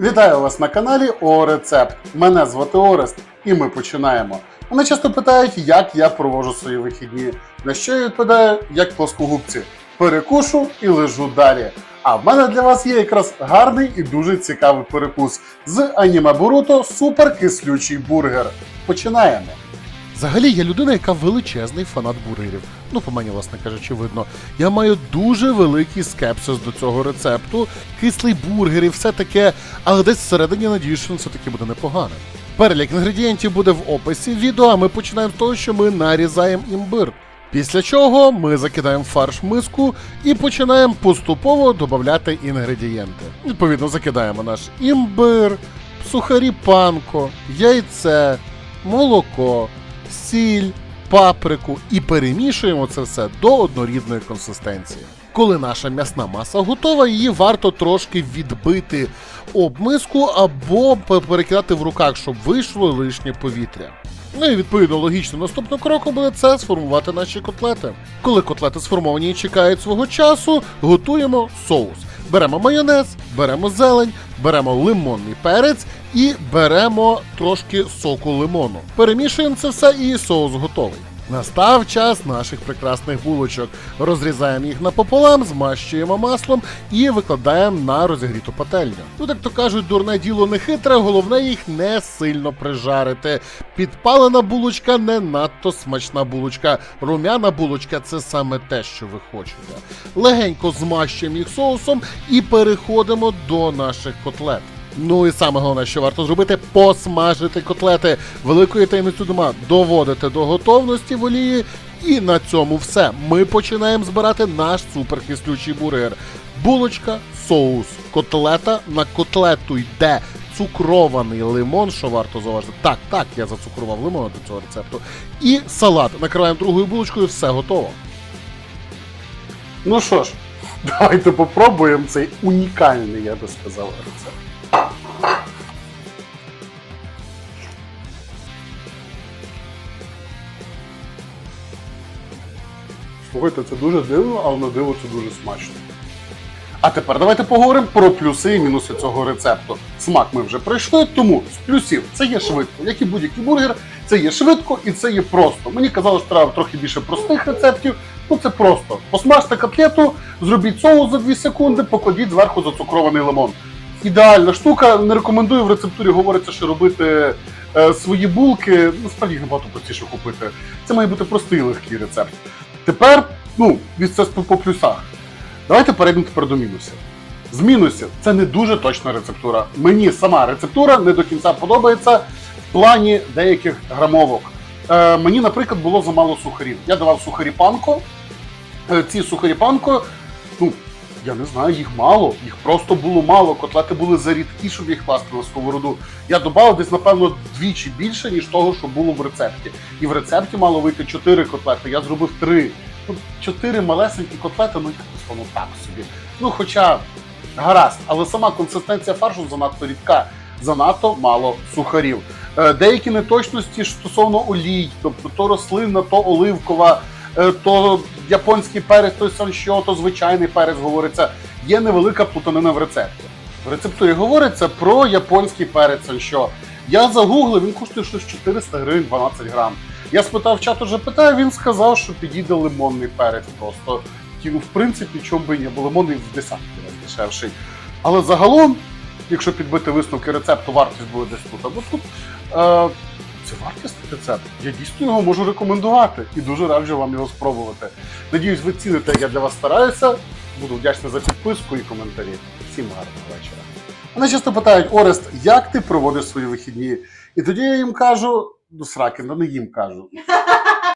Вітаю вас на каналі Орецепт. Мене звати Орест, і ми починаємо. Мене часто питають, як я провожу свої вихідні. На що я відповідаю, як плоскогубці. Перекушу і лежу далі. А в мене для вас є якраз гарний і дуже цікавий перекус з аніме Боруто суперкислючий бургер. Починаємо. Взагалі, я людина, яка величезний фанат бургерів. Ну, по мені, власне кажучи, видно. Я маю дуже великий скепсис до цього рецепту. Кислий бургер і все таке, але десь всередині надіюсь, що він все-таки буде непоганим. Перелік інгредієнтів буде в описі відео, а ми починаємо з того, що ми нарізаємо імбир. Після чого ми закидаємо фарш в миску і починаємо поступово додати інгредієнти. Відповідно, закидаємо наш імбир, сухарі панко, яйце, молоко, сіль, паприку і перемішуємо це все до однорідної консистенції. Коли наша м'ясна маса готова, її варто трошки відбити об миску або перекидати в руках, щоб вийшло лишнє повітря. Ну і відповідно логічним наступним кроком буде це сформувати наші котлети. Коли котлети сформовані і чекають свого часу, готуємо соус. Беремо майонез, беремо зелень, беремо лимонний перець і беремо трошки соку лимону. Перемішуємо це все і соус готовий. Настав час наших прекрасних булочок. Розрізаємо їх напополам, змащуємо маслом і викладаємо на розігріту пательню. Тут, як то кажуть, дурне діло не хитре, головне їх не сильно прижарити. Підпалена булочка не надто смачна булочка. Румяна булочка це саме те, що ви хочете. Легенько змащуємо їх соусом і переходимо до наших котлет. Ну і саме головне, що варто зробити, посмажити котлети. Великої таємниці дома доводити до готовності в олії. І на цьому все. Ми починаємо збирати наш суперкислючий бургер. Булочка, соус, котлета. На котлету йде цукрований лимон, що варто зауважити. Так, так, я зацукрував лимон до цього рецепту. І салат. Накриваємо другою булочкою, все готово. Ну що ж, давайте попробуємо цей унікальний, я би сказав, рецепт. Слухайте, це дуже дивно, але на диво це дуже смачно. А тепер давайте поговоримо про плюси і мінуси цього рецепту. Смак ми вже пройшли, тому з плюсів це є швидко. Як і будь-який бургер, це є швидко і це є просто. Мені казали, що треба трохи більше простих рецептів. Ну це просто. Посмажте котлету, зробіть соус за 2 секунди, покладіть зверху зацукрований лимон. Ідеальна штука. Не рекомендую в рецептурі говориться, що робити е, свої булки. Насправді їх набагато простіше купити. Це має бути простий легкий рецепт. Тепер, ну, від це по плюсах. Давайте перейдемо тепер до мінусів. З мінусів це не дуже точна рецептура. Мені сама рецептура не до кінця подобається в плані деяких грамовок. Е, мені, наприклад, було замало сухарів. Я давав сухарі панко. Е, ці сухарі панко, ну, я не знаю, їх мало, їх просто було мало. Котлети були зарідкі, щоб їх класти на сковороду. Я додав десь, напевно, двічі більше, ніж того, що було в рецепті. І в рецепті мало вийти 4 котлети, я зробив 3. Ну, 4 малесенькі котлети, ну якось воно так собі. Ну, хоча гаразд, але сама консистенція фаршу занадто рідка, занадто мало сухарів. Е, Деякі неточності стосовно олій, тобто то рослинна, то оливкова, е, то японський перець, той саншо, то звичайний перець говориться. Є невелика плутанина в рецепті. В рецептурі говориться про японський перець саншо. Я загуглив, він коштує щось 400 гривень 12 грам. Я спитав чату ЖПТ, він сказав, що підійде лимонний перець просто. В принципі, чому би ні, бо лимонний в десятки разів дешевший. Але загалом, якщо підбити висновки рецепту, вартість буде десь тут або тут. Е, це вартісний рецепт. Я дійсно його можу рекомендувати і дуже раджу вам його спробувати. Надіюсь, ви ціните, як я для вас стараюся. Буду вдячний за підписку і коментарі. Всім гарного вечора. Мене часто питають, Орест, як ти проводиш свої вихідні? І тоді я їм кажу, ну сраки, ну не їм кажу.